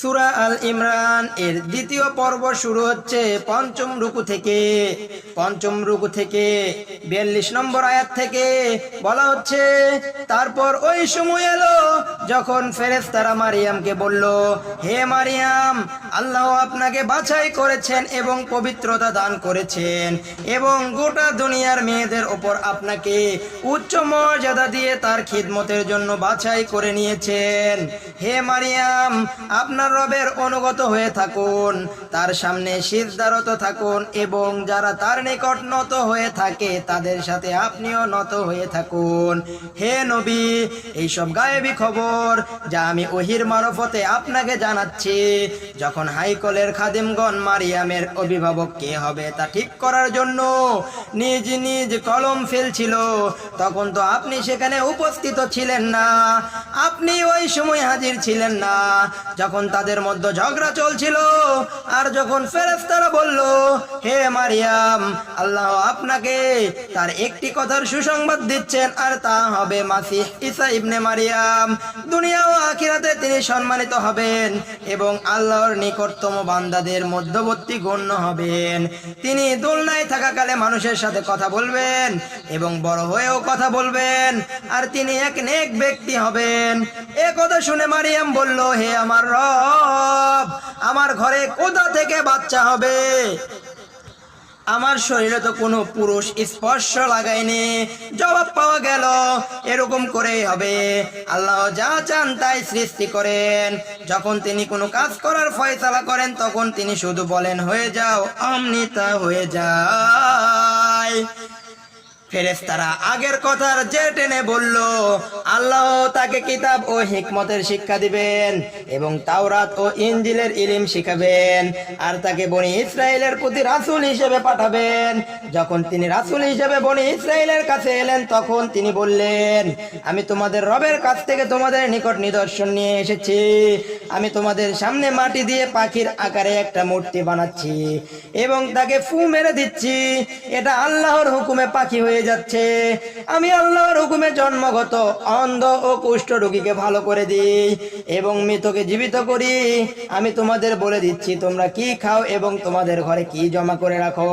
সুরা আল ইমরান, এর দ্বিতীয় পর্ব শুরু হচ্ছে পঞ্চম রুকু থেকে। পঞ্চম রুকু থেকে বিয়াল্লিশ নম্বর আয়াত থেকে বলা হচ্ছে, তারপর ওই সময় এলো যখন ফেরেস্তারা মারিয়ামকে বলল, হে মারিয়াম, আল্লাহ আপনাকে বাছাই করেছেন এবং পবিত্রতা দান করেছেন এবং গোটা দুনিয়ার মেয়েদের ওপর আপনাকে উচ্চ মর্যাদা দিয়ে তার খিদমতের জন্য বাছাই করে নিয়েছেন। হে মারিয়াম, আপনার রবের অনুগত হয়ে থাকুন, তার সামনে সিজদারত থাকুন এবং যারা তার নিকট নত হয়ে থাকে, তাদের সাথে আপনিও নত হয়ে থাকুন। হে নবী এইসব গায়েবী খবর যা আমি ওহির মারফতে আপনাকে জানাচ্ছি, যখন হাইকলের খাদিমগণ মারিয়ামের অভিভাবক কে হবে তা ঠিক করার জন্য নিজ নিজ কলম ফেলছিল, তখন তো আপনি সেখানে উপস্থিত ছিলেন না, আপনি ওই সময় হাজির ছিলেন না, যখন তাদের মধ্যে ঝগড়া চলছিল। আর যখন ফেরেস্তারা বলল, হে মারিয়াম, আল্লাহ আপনাকে তার একটি কথার সুসংবাদ দিচ্ছেন, আর তা হবে মাসিহ ঈসা ইবনে মারিয়াম। দুনিয়া ও আখিরাতে তিনি সম্মানিত হবেন এবং আল্লাহর নিকটতম বান্দাদের মধ্যবর্তী গণ্য হবেন। তিনি দোলনায় থাকাকালে মানুষের সাথে কথা বলবেন এবং বড় হয়েও কথা বলবেন, আর তিনি এক নেক ব্যক্তি হবেন। এ কথা শুনে মারিয়াম বলল, হে আমার রব আমার ঘরে কোথা থেকে বাচ্চা হবে? আমার শরীরে তো কোনো পুরুষ স্পর্শ লাগায়নি। জবাব পাওয়া গেল, এরকম করে হবে। আল্লাহ যা চান তাই সৃষ্টি করেন। যখন তিনি কোনো কাজ করার ফয়সালা করেন, তখন তিনি শুধু বলেন, হয়ে যাও অমনি তা হয়ে যায়। ফেরেস্তারা আগের কথার যে টেনে বলল, আল্লাহ তাকে কিতাব ও হিকমতের শিক্ষা দিবেন এবং তাওরাত ও ইঞ্জিলের ইলিম শিখাবেন আর তাকে বনি ইসরায়েলের প্রতি রাসূল হিসেবে পাঠাবেন। যখন তিনি রাসূল হিসেবে বনি ইসরায়েলের কাছে এলেন, তখন তিনি বললেন, আমি তোমাদের রবের কাছ থেকে তোমাদের নিকট নিদর্শন নিয়ে এসেছি। আমি তোমাদের সামনে মাটি দিয়ে পাখির আকারে একটা মূর্তি বানাচ্ছি এবং তাকে ফু মেরে দিচ্ছি। এটা আল্লাহর হুকুমে পাখি হয়ে যাচ্ছে। আমি আল্লাহর হুকুমে জন্মগত অন্ধ ও কুষ্ঠ রোগীকে ভালো করে দিই এবং মৃতকে জীবিত করি। আমি তোমাদের বলে দিচ্ছি, তোমরা কি খাও এবং তোমাদের ঘরে কি জমা করে রাখো।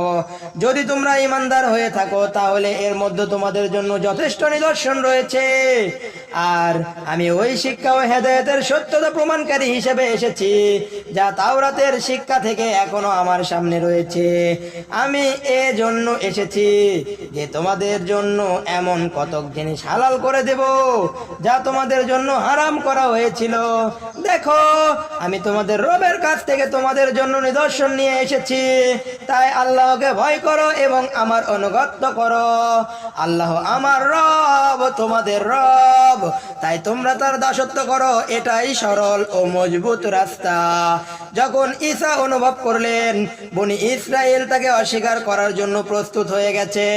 যদি তোমরা ইমানদার হয়ে থাকো, তাহলে এর মধ্যে তোমাদের জন্য যথেষ্ট নিদর্শন রয়েছে। আর আমি ওই শিক্ষা ও হেদায়তের সত্যতা প্রমাণকারী। হিসেবে এসেছি, যা তাওরাতের শিক্ষা থেকে এখনও আমার সামনে রয়েছে। আমি এ জন্য এসেছি যে তোমাদের জন্য এমন কতক জিনিস হালাল করে দেব, যা তোমাদের জন্য হারাম করা হয়েছিল। দেখো, আমি তোমাদের রবের কাছ থেকে তোমাদের জন্য নিদর্শন নিয়ে এসেছি। তাই আল্লাহকে ভয় করো এবং আমার অনুগত্য করো। আল্লাহ আমার রব, তোমাদের রব, তাই তোমরা তার দাসত্ব করো, এটাই সরল ও মজবুত রাস্তা। যখন ঈসা অনুভব করলেন, বনি ইসরায়েল তাকে অস্বীকার করার জন্য প্রস্তুত হয়ে গেছে।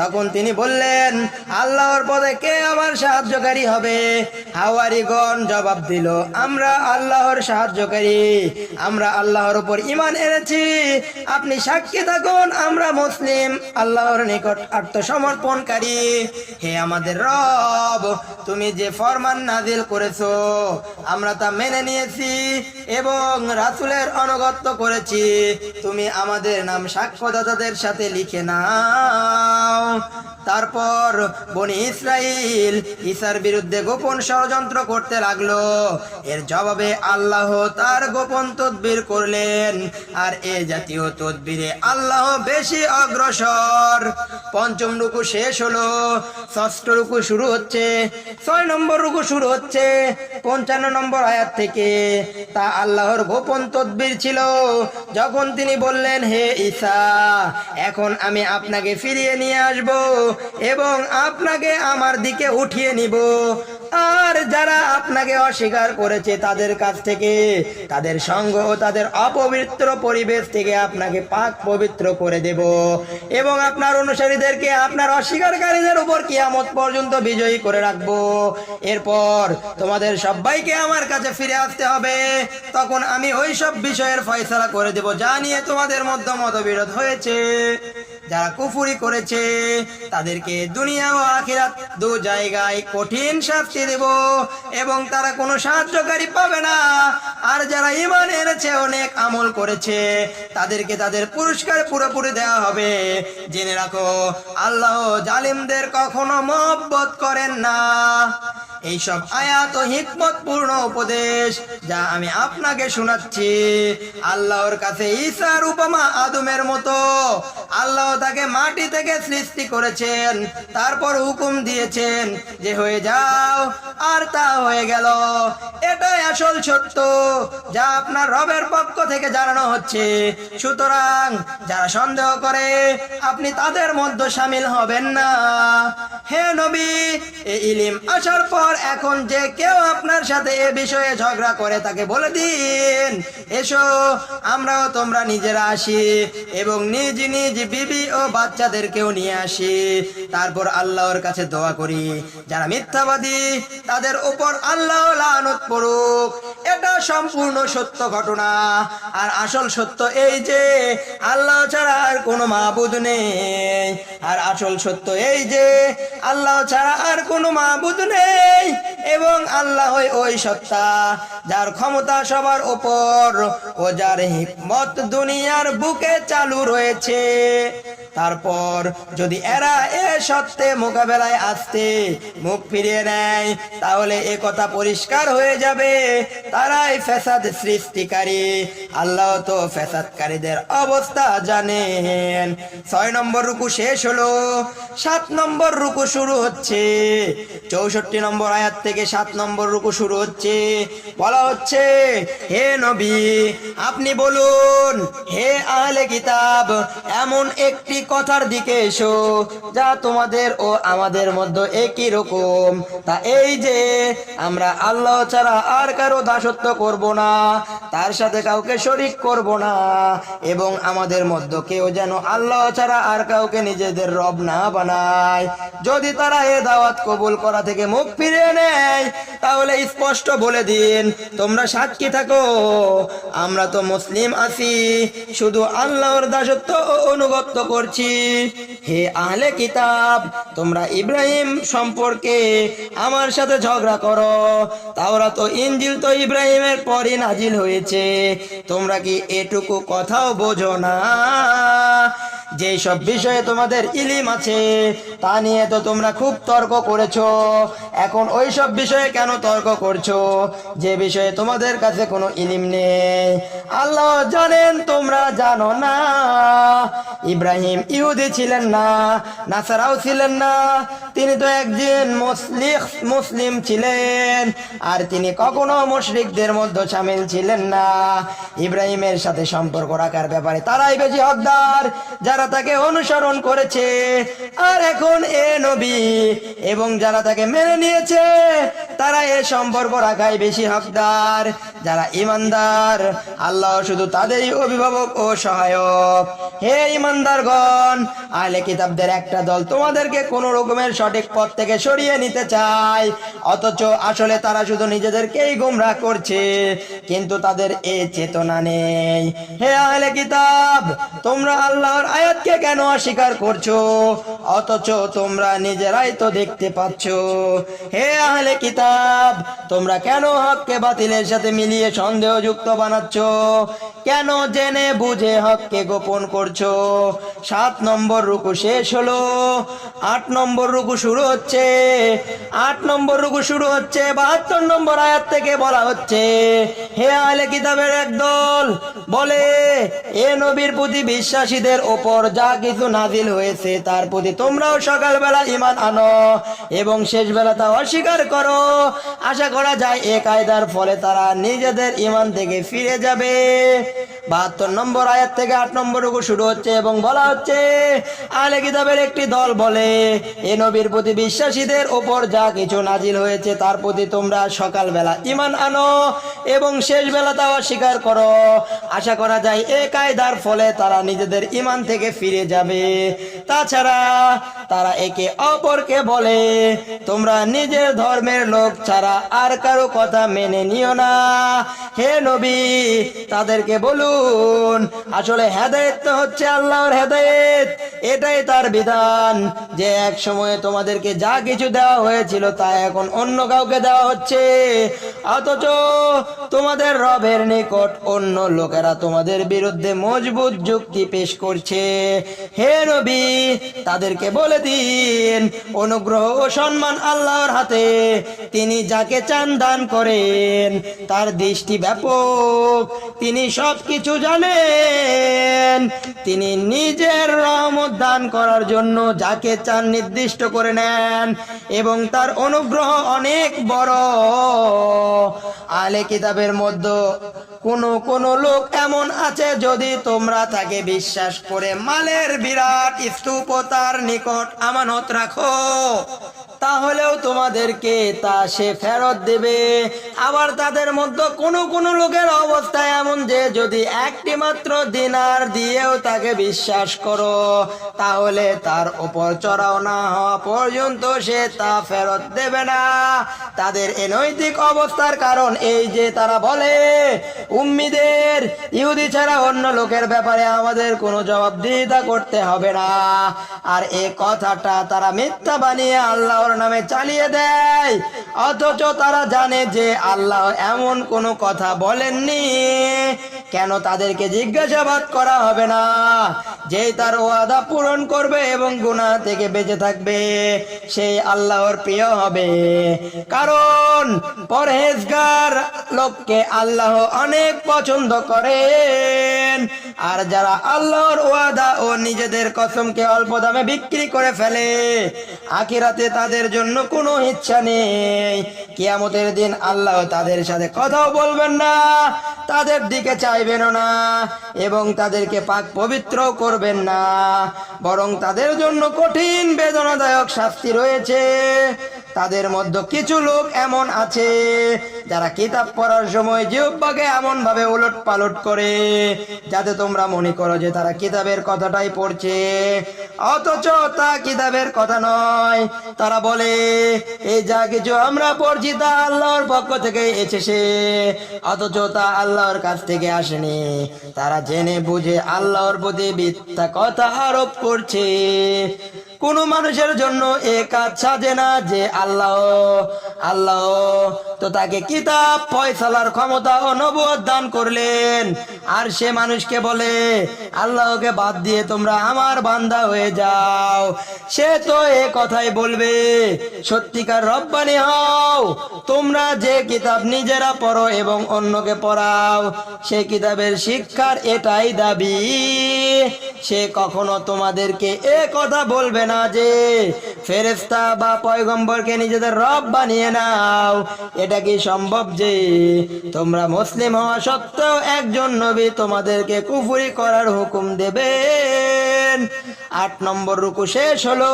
তখন তিনি বললেন, আল্লাহর পদে কে আমার সাহায্যকারী হবে? হাওয়ারিগণ জবাব দিল, আমরা আল্লাহর সাহায্যকারী। আমরা আল্লাহর উপর ইমান এনেছি। আপনি সাক্ষী থাকুন, আমরা মুসলিম। আল্লাহর নিকট আত্মসমর্পণকারী। হে আমাদের রব, তুমি যে ফরমান নাজিল করেছ, আমরা তা মেনে নিয়েছি এবং রাসুলের অনুগত্য করেছি। তুমি আমাদের নাম সাক্ষ্যদাতাদের সাথে লিখে নাও। তারপর বনি ইসরাইল ঈসার বিরুদ্ধে গোপন ষড়যন্ত্র করতে লাগল। এর জবাবে আল্লাহ তার গোপন তদবির করলেন। আর এ জাতীয় তদবিরে আল্লাহ বেশি অগ্রসর। পঞ্চম রুকু শেষ হলো। ষষ্ঠ রুকু শুরু হচ্ছে। ছয় নম্বর রুকু শুরু হচ্ছে। পঞ্চান্ন নম্বর আয়াত থেকে তা আল্লাহর গোপন তদ্বির ছিল। যখন তিনি বললেন, হে ঈসা, এখন আমি আপনাকে ফিরিয়ে নিয়ে আসব এবং আপনাকে আমার দিকে উঠিয়ে নিব। আর যারা আপনাকে অস্বীকার করেছে তাদের কাছ থেকে, তাদের সঙ্গ তাদের অপবিত্র পরিবেশ থেকে আপনাকে পাক পবিত্র করে দেব। এবং আপনার অনুসারীদেরকে আপনার অস্বীকারীদের উপর কিয়ামত পর্যন্ত বিজয়ী করে রাখব। এরপর তোমাদের সবাইকে আমার কাছে ফিরে আসতে হবে। তখন আমি ওই সব বিষয়ের ফয়সলা করে দেব যা নিয়ে তোমাদের মধ্যে মতবিরোধ হয়েছে। যারা কুফুরি করেছে, তাদেরকে দুনিয়া ও আখিরাত দু জায়গায় কঠিন শাস্তি দেব এবং তারা কোনো সাহায্যকারী পাবে না। আর যারা ইমান এনেছে, অনেক আমল করেছে, তাদেরকে তাদের পুরস্কার পুরোপুরি দেওয়া হবে। জেনে রাখো, আল্লাহ জালিমদের কখনো মহব্বত করেন না। এইসব আয়াত ও হিকমতপূর্ণ উপদেশ যা আমি আপনাকে শোনাচ্ছি। আল্লাহর কাছে ঈসার উপমা আদমের মতো। আল্লাহ তাকে মাটি থেকে সৃষ্টি করেছেন, তারপর হুকুম দিয়েছেন যে, হয়ে যাও, আর তা হয়ে গেল। এটাই আসল সত্য যা আপনার রবের পক্ষ থেকে জানানো হচ্ছে। সুতরাং যারা সন্দেহ করে, আপনি তাদের মধ্যে সামিল হবেন না। হে নবী এই ইলিম আসার পর এখন যে কেউ আপনার সাথে এ বিষয়ে ঝগড়া করে তাকে বলে দিন। এসো, আমরাও তোমরা নিজেরা আসি এবং নিজ নিজ বিবি ও বাচ্চাদেরকেও নিয়ে আসি। তারপর আল্লাহর কাছে দোয়া করি, যারা মিথ্যাবাদী, তাদের উপর আল্লাহ লানত পড়ুক। এটা সম্পূর্ণ সত্য ঘটনা। আর আসল সত্য এই যে, আল্লাহ ছাড়া আর কোনো মাহবুদ নেই। আর আসল সত্য এই যে, আল্লাহ ছাড়া আর কোনো মাহবুদ নেই। এবং আল্লাহ ওই সত্তা যার ক্ষমতা সবার উপর ও যার হিকমত দুনিয়ার বুকে চালু রয়েছে। তারপর যদি এরা এ সত্ত্বে মোকাবেলায় আসতে মুখ ফিরিয়ে নেয়, তাহলে এ কথা পরিষ্কার হয়ে যাবে। তারাই ফ্যাসাদ সৃষ্টিকারী। আল্লাহ তো ফ্যাসাদকারীদের অবস্থা জানেন। ছয় নম্বর রুকু শেষ হলো। সাত নম্বর রুকু শুরু হচ্ছে। চৌষট্টি নম্বর আয়াত থেকে সাত নম্বর রুকু শুরু হচ্ছে। বলা হচ্ছে, হে নবী, আপনি বলুন, হে আহলে কিতাব, এমন একটি কথার দিকে এসো, যা তোমাদের ও আমাদের মধ্যে একই রকম। তা এই যে, আমরা আল্লাহ ছাড়া আর কারও দাসত্ব করব না, তার সাথে কাউকে শরিক করব না, এবং আমাদের মধ্যে কেউ যেন আল্লাহ ছাড়া আর কাউকে নিজেদের রব না বানায়। যদি তারা এ দাওয়াত কবুল করা থেকে মুখ ফিরিয়ে নেয়, তাহলে স্পষ্ট বলে দিন, তোমরা সাক্ষী থাকো, আমরা তো মুসলিম আছি, শুধু আল্লাহর দাসত্ব অনুগত্য করছি হে আহলে কিতাব, তোমরা ইব্রাহিম সম্পর্কে আমার সাথে ঝগড়া করো। তাওরা তো ইঞ্জিল তো ইব্রাহিমের পরই নাজিল হয়েছে। তোমরা কি এটুকু কথাও বোঝো না? যে সব বিষয়ে তোমাদের ইলিম আছে, তা নিয়ে তো তোমরা খুব তর্ক করেছ। এখন ওই সব বিষয়ে কেন তর্ক করছ? যে বিষয়ে তোমাদের কাছে কোনো ইলিম নেই। আল্লাহ জানেন, তোমরা জানো না। ইব্রাহিম ইহুদি ছিলেন না, নাসারাও ছিলেন না। তিনি তো একজন মুসলিম মুসলিম ছিলেন, আর তিনি কখনো মুশরিকদের মধ্যে সামিল ছিলেন না। ইব্রাহিমের সাথে সম্পর্ক রাখার ব্যাপারে তারাই বেশি হকদার। যারা তাকে অনুসরণ করেছে, আর এখন এ নবী, এবং যারা তাকে মেনে নিয়েছে, তারা এ সম্পর্ক রাখাই বেশি হকদার। যারা ইমানদার, আল্লাহ শুধু তাদেরই অভিভাবক ও সহায়ক। হে ইমানদারগণ, আহলে কিতাবদের একটা দল তোমাদেরকে কোন রকমের সঠিক পথ থেকে সরিয়ে নিতে চায়, অথচ আসলে তারা শুধু নিজেদেরকেই গুমরাহ করছে, কিন্তু তাদের এ চেতনা নেই। হে আহলে কিতাব, তোমরা আল্লাহর আয়াতকে কেন অস্বীকার করছ? অথচ তোমরা নিজেরাই তো দেখতে পাচ্ছ। হে আহলে কিতাব, তোমরা কেন হককে বাতিলের সাথে মিলিয়ে সন্দেহযুক্ত বানাচ্ছ? কেন জেনে বুঝে হককে গোপন করছ? সাত নম্বর রুকু শেষ হলো। আট নম্বর রুকু শুরু হচ্ছে। আট নম্বর রুকু শুরু হচ্ছে। বাহাত্তর নম্বর আয়াত থেকে বলা হচ্ছে, হে আহলে কিতাবের একদল, বলে, এ নবীর প্রতি বিশ্বাসীদের ওপর যা কিছু নাজিল হয়েছে, তার প্রতি তোমরাও সকালবেলা ইমান আনো এবং শেষ বেলা তা অস্বীকার করো। আশা করা যায়, এ কায়দার ফলে তারা নিজেদের ইমান থেকে ফিরে যাবে। বাহাত্তর নম্বর আয়াত থেকে আট নম্বর শুরু হচ্ছে এবং বলা হচ্ছে আলে কিতাবের একটি দল বলে, এ নবীর প্রতি বিশ্বাসীদের ওপর যা কিছু নাজিল হয়েছে, তার প্রতি তোমরা সকালবেলা ইমান আনো এবং শেষ বেলা তা অস্বীকার করো। আশা করা যায়, এ কায়দার ফলে তারা নিজেদের ইমান থেকে ফিরে যাবে। তাছাড়া তারা একে অপরকে বলে, তোমরা নিজের ধর্মের লোক ছাড়া আর কারও কথা মেনে নিও না। হে নবী, তাদেরকে বলুন, আসলে হেদায়ত হচ্ছে আল্লাহর হেদায়েত। এটাই তার বিধান যে এক সময়ে তোমাদেরকে যা কিছু দেওয়া হয়েছিল তা এখন অন্য কাউকে দেওয়া হচ্ছে। অথচ তোমাদের রবের নিকট অন্য লোকেরা তোমাদের বিরুদ্ধে মজবুত যুক্তি পেশ করছে। হে নবী, তাদেরকে বলে দিন, অনুগ্রহ ও সম্মান আল্লাহর হাতে। তিনি যাকে চান দান করেন, তার দৃষ্টি ব্যাপক। তিনি সব কিছু জানেন। তিনি নিজের রহমত দান করার জন্য যাকে চান নির্দিষ্ট করে নেন, এবং তার অনুগ্রহ অনেক বড়। আলে কিতাবের মধ্যে কোন কোন লোক এমন আছে যদি তোমরা তাকে বিশ্বাস করে। মালের বিরাট স্তূপ তার নিকট আমানত রাখো। তাহলেও তোমাদেরকে তা সে ফেরত দেবে। আবার তাদের মধ্যে কোনো কোনো লোকের অবস্থা এমন যে যদি একটি মাত্র দিনার দিয়েও তাকে বিশ্বাস করো, তাহলে তার উপর চড়াও না হওয়া পর্যন্ত সে তা ফেরত দেবে না। তাদের এ নৈতিক অবস্থার কারণ এই যে তারা বলে, উম্মিদের, ইহুদি ছাড়া অন্য লোকের ব্যাপারে আমাদের কোনো জবাবদিহিতা করতে হবে না। আর এ কথাটা তারা মিথ্যা বানিয়ে আল্লাহর নামে চালিয়ে দেয়। অথচ তারা জানে যে আল্লাহ এমন কোনো কথা বলেননি। কেন তাদেরকে জিজ্ঞাসাবাদ করা হবে না? যেই তার ওয়াদা পূরণ করবে এবং গুনাহ থেকে বেঁচে থাকবে, সেই আল্লাহর প্রিয় হবে। কারণ পরহেজগার লোককে আল্লাহ অনেক পছন্দ করেন আর যারা আল্লাহর ওয়াদা ও নিজেদের কসমকে অল্প দামে বিক্রি করে ফেলে, আখিরাতে তাদের জন্য কোনো ইচ্ছা নেই। কিয়ামতের দিন আল্লাহ তাদের সাথে কথাও বলবেন না, তাদের দিকে চাইবেন না, এবং তাদেরকে পাক পবিত্র করবেন না। বরং তাদের জন্য কঠিন বেদনাদায়ক শাস্তি রয়েছে। তাদের মধ্যে কিছু লোক এমন আছে, যারা কিতাব পড়ার সময় জিহ্বাকে এমন ভাবে উলট পালট করে, যাতে তোমরা মনে করো যে তারা কিতাবের কথাটাই পড়ছে। অথচ তা কিতাবের কথা নয়। তারা বলে এই যা কিছু আমরা পড়ছি তা আল্লাহর পক্ষ থেকে এসেছে। অথচ তা আল্লাহর কাছ থেকে আসেনি। তারা জেনে বুঝে আল্লাহর প্রতি মিথ্যা কথা আরোপ করছে। কোন মানুষের জন্য এ কাজ সাজে না যে আল্লাহ আল্লাহ। তো তাকে কিতাব, ফয়সালার ক্ষমতা ও নবুয়ত দান করলেন। আর সে মানুষকে বলে, আল্লাহকে বাদ দিয়ে তোমরা আমার বান্দা হয়ে যাও। সে তো এ কথাই বলবে, সত্যিকার রব্বানি হও, তোমরা যে কিতাব নিজেরা পড়ো এবং অন্যকে পড়াও, সে কিতাবের শিক্ষার এটাই দাবি। সে কখনো তোমাদেরকে এ কথা বলবে না যে ফেরেস্তা বা পয়গম্বরকে নিজেদের রব বানিয়ে নাও। এটা কি সম্ভব যে তোমরা মুসলিম হওয়া সত্ত্বেও একজন নবী তোমাদেরকে কুফুরি করার হুকুম দেবে আট নম্বর রুকু শেষ হলো,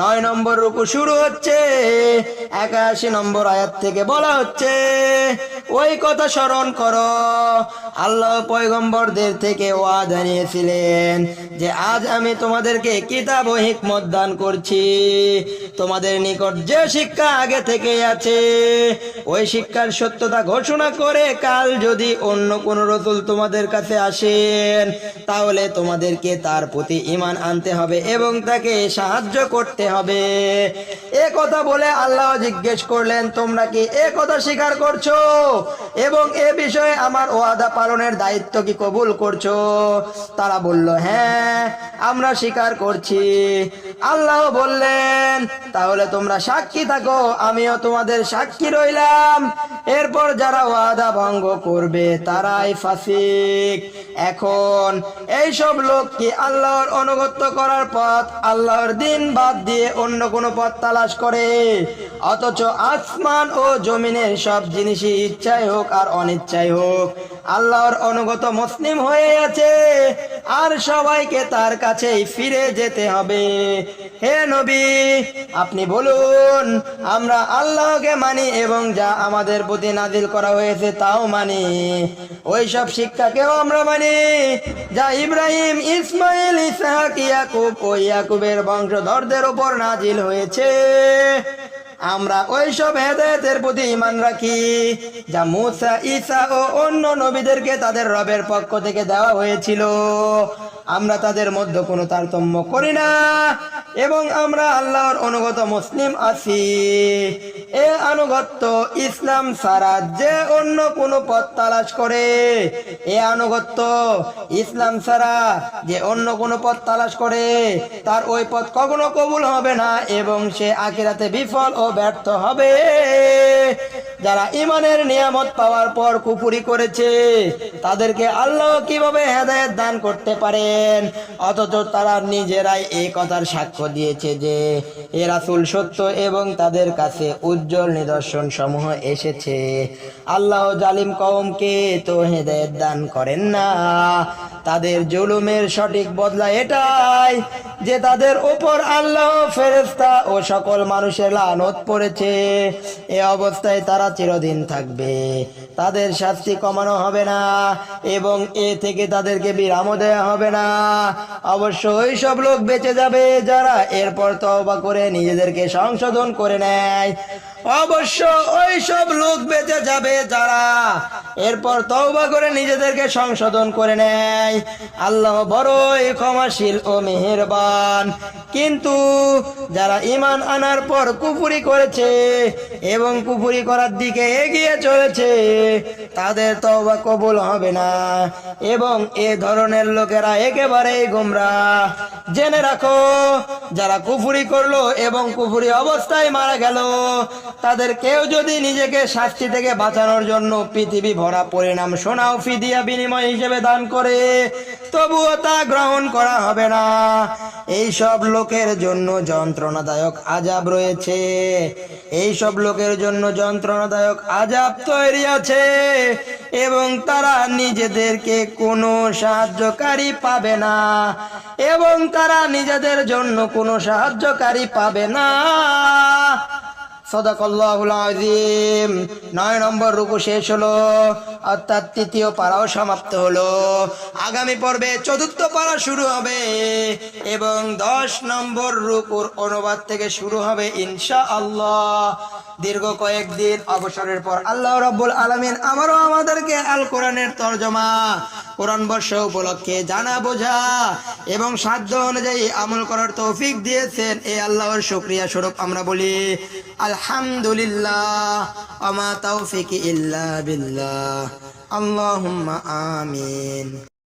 নয় নম্বর রুকু শুরু হচ্ছে, একাশি নম্বর আয়াত থেকে বলা হচ্ছে ওই কথা স্মরণ করো। আল্লাহ পয়গম্বরদের থেকে ওয়াদা জানিয়েছিলেন যে, আজ আমি তোমাদেরকে কিতাব ও হিকমত দান করছি। তোমাদের নিকট যে শিক্ষা আগে থেকে আছে, ওই শিক্ষার সত্যতা ঘোষণা করে কাল যদি অন্য কোন রসুল তোমাদের কাছে আসেন, তাহলে তোমাদেরকে তার প্রতি ইমান আনতে হবে এবং তাকে সাহায্য করতে হবে। এ কথা বলে আল্লাহ জিজ্ঞেস করলেন, তোমরা কি এ কথা স্বীকার করছ? এবং এ বিষয়ে আমার ওয়াদা পালনের দায়িত্ব কি কবুল করছ? তারা বলল হ্যাঁ আমরা স্বীকার করছি। আল্লাহ বললেন, তাহলে তোমরা সাক্ষী থাকো, আমিও তোমাদের সাক্ষী রইলাম। এরপর যারা ওয়াদা ভঙ্গ করবে, তারাই ফাসিক। এখন এই সব লোক কি আল্লাহর অনুগত্য করার পথ আল্লাহর দিন বাদ দিয়ে অন্য কোনো পথ তালাশ করে। অথচ আসমান ও জমিনের সব জিনিসই ইচ্ছাই হোক আর অনিচ্ছাই হোক। আল্লাহর অনুগত মুসলিম হয়ে আছে। আর সবাইকে তার কাছেই ফিরে যেতে হবে। হে নবী, আপনি বলুন, আমরা আল্লাহকে মানি এবং যা আমাদের প্রতি নাজিল করা হয়েছে তাও মানি। ওই সব শিক্ষাকেও আমরা মানি। যা ইব্রাহিম, ইসমাইল, ইসহাক, ইয়াকুব ও ইয়াকুবের বংশধরদের উপর নাজিল হয়েছে। আমরা ওই সব হেদায়তের প্রতি ইমান রাখি, যা মুসা, ঈসা ও অন্য নবীদেরকে তাদের রবের পক্ষ থেকে দেওয়া হয়েছিল। আমরা তাদের মধ্যে কোনো তারতম্য করি না। এবং আমরা আল্লাহর অনুগত মুসলিম আছি। এ আনুগত্য ইসলাম ছাড়া যে অন্য কোনো পথ তালাশ করে। এ আনুগত্য ইসলাম ছাড়া যে অন্য কোনো পথ তালাশ করে, তার ওই পথ কখনো কবুল হবে না এবং সে আখিরাতে বিফল ও ব্যর্থ হবে। যারা ইমানের নিয়ামত পাওয়ার পর কুপুরি করেছে, তাদেরকে আল্লাহ কীভাবে হেদায়েত দান করতে পারেন অথচ তারা নিজেরাই এই কথার সাক্ষ্য দিয়েছে যে, এ রাসুল সত্য এবং তাদের কাছে উজ্জ্বল নিদর্শন সমূহ এসেছে। আল্লাহ জালিম কওমকে তো হেদায়ত দান করেন না। তাদের জুলুমের সঠিক বদলা এটাই যে তাদের উপর আল্লাহ ফেরেস্তা ও সকল মানুষের লানত পড়েছে। এ অবস্থায় তারা চিরদিন থাকবে। তাদের শাস্তি কমানো হবে না এবং এ থেকে তাদেরকে বিরামও দেওয়া হবে না। অবশ্য ওই সব লোক বেঁচে যাবে যারা এরপর তওবা করে নিজেদেরকে সংশোধন করে নেয়। অবশ্য ওই সব লোক বেঁচে যাবে যারা এরপর তওবা করে নিজেদেরকে সংশোধন করে নেয়। আল্লাহ বড়ই ক্ষমাশীল ও মেহেরবান। কিন্তু যারা ইমান আনার পর কুফুরি করেছে এবং কুফুরি করার দিকে এগিয়ে চলেছে, তাদের তওবা কবুল হবে না। এবং এ ধরনের লোকেরা একেবারেই গোমরা জেনে রাখো, যারা কুফুরি করল এবং কুফুরি অবস্থায় মারা গেল, তাদের কেউ যদি নিজেকে শাস্তি থেকে বাঁচানোর জন্য পৃথিবী ভরা পরিণাম সোনাও ফিদিয়া বিনিময় হিসেবে দান করে। তবুও তা গ্রহণ করা হবে না। এই সব লোকের জন্য যন্ত্রণাদায়ক আজাব রয়েছে। এই সব লোকের জন্য যন্ত্রণাদায়ক আজাব তৈরি আছে এবং তারা নিজেদেরকে কোনো সাহায্যকারী পাবে না এবং তারা নিজেদের জন্য কোনো সাহায্যকারী পাবে না। সদাকল্লাহুল নয় নম্বর রুকু শেষ হলো, অর্থাৎ তৃতীয় পাড়াও সমাপ্ত হলো। আগামী পর্বে চতুর্থ পাড়া শুরু হবে এবং দশ নম্বর রুকুর অনুবাদ থেকে শুরু হবে ইনশা আল্লাহ দীর্ঘ কয়েকদিন অবসরের পর আল্লাহ রব্বুল আলমিন আমারও আমাদেরকে আল কোরআনের তর্জমা কোরআন বর্ষ উপলক্ষে জানা, বোঝা এবং সাধ্য অনুযায়ী আমল করার তৌফিক দিয়েছেন। এই আল্লাহর শুক্রিয়া স্বরূপ আমরা বলি, আলহামদুলিল্লাহ আমা তৌফিক ইল্লা বিল্লাহ। আল্লাহুম্মা আমিন।